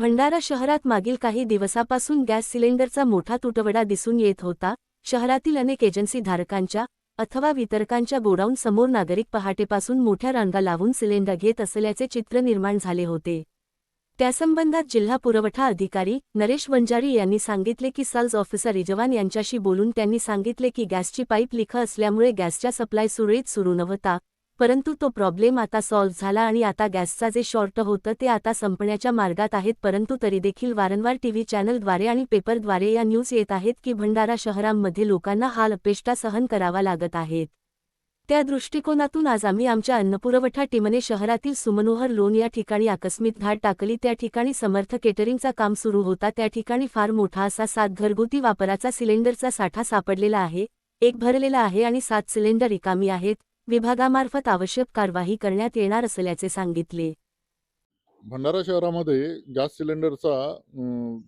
भंडारा शहरात मागील काही दिवसापासून गॅस सिलेंडरचा मोठा तुटवडा दिसून येत होता. शहरातील अनेक एजन्सी धारकांच्या अथवा वितरकांच्या गोडाऊन समोर नागरिक पहाटेपासून मोठ्या रांगा लावून सिलेंडर घेत असल्याचे चित्र निर्माण झाले होते. त्यासंबंधात जिल्हा पुरवठा अधिकारी नरेश वंजारी यांनी सांगितले की सल्स ऑफिसर रिजवान यांच्याशी बोलून त्यांनी सांगितले की गॅसची पाईप लिख असल्यामुळे गॅसच्या सप्लाय सुरळीत सुरू नव्हता परंतु तो प्रॉब्लेम आता सॉल्व्ह झाला आणि आता गॅसचा जे शॉर्ट होतं ते आता संपण्याच्या मार्गात आहेत परंतु तरी देखील वारंवार टीव्ही चॅनलद्वारे आणि पेपरद्वारे या न्यूज येत आहेत की भंडारा शहरांमध्ये लोकांना हाल अपेष्टा सहन करावा लागत आहेत. त्या दृष्टिकोनातून आज आम्ही आमच्या अन्नपुरवठा टीमने शहरातील सुमनोहर लोन या ठिकाणी आकस्मिक धाड टाकली त्या ठिकाणी समर्थ केटरिंगचा काम सुरू होता त्या ठिकाणी फार मोठा असा सात घरगुती वापराचा सिलेंडरचा साठा सापडलेला आहे एक भरलेला आहे आणि सात सिलेंडर रिकामी आहेत. विभागामार्फत आवश्यक कारवाई करण्यात येणार असल्याचे सांगितले. भंडारा शहरामध्ये गॅस सिलेंडरचा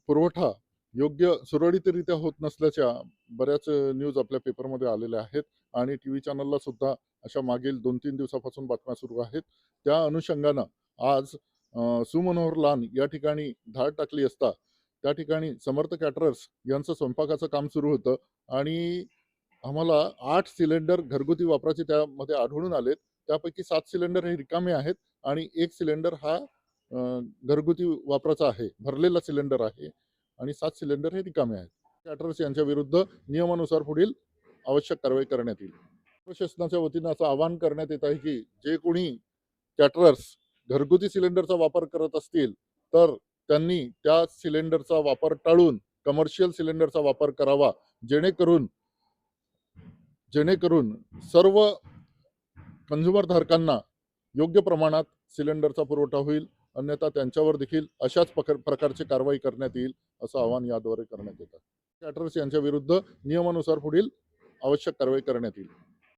पुरवठा योग्य सुरळीतरित्या होत नसल्याच्या बऱ्याच न्यूज आपल्या पेपरमध्ये आलेल्या आहेत आणि टी व्ही चॅनलला सुद्धा अशा मागील दोन तीन दिवसापासून बातम्या सुरू आहेत. त्या अनुषंगानं आज सुमनोहर लान या ठिकाणी धाड टाकली असता त्या ठिकाणी समर्थ कॅटरर्स यांचं स्वयंपाकाचं काम सुरू होतं आणि आम्हाला आठ सिलेंडर घरगुती वापराचे त्यामध्ये आढळून आलेत. त्यापैकी सात सिलेंडर हे रिकामे आहेत आणि एक सिलेंडर हा घरगुती वापराचा आहे. भरलेला सिलेंडर आहे आणि सात सिलेंडर हे रिकामे आहेत. कॅटरर्स यांच्या विरुद्ध नियमानुसार पुढील आवश्यक कारवाई करण्यात येईल. प्रशासनाच्या वतीनं असं आवाहन करण्यात येत आहे की जे कोणी कॅटरर्स घरगुती सिलेंडरचा वापर करत असतील तर त्यांनी त्या सिलेंडरचा वापर टाळून कमर्शियल सिलेंडरचा वापर करावा जेणेकरून जेणेकरून सर्व कंझ्युमर धारकांना योग्य प्रमाणात सिलेंडरचा पुरवठा होईल अन्यथा त्यांच्यावर देखील अशाच प्रकारची कारवाई करण्यात येईल असं आवाहन याद्वारे करण्यात येतं. कॅटरर्स यांच्या विरुद्ध नियमानुसार पुढील आवश्यक कारवाई करण्यात येईल.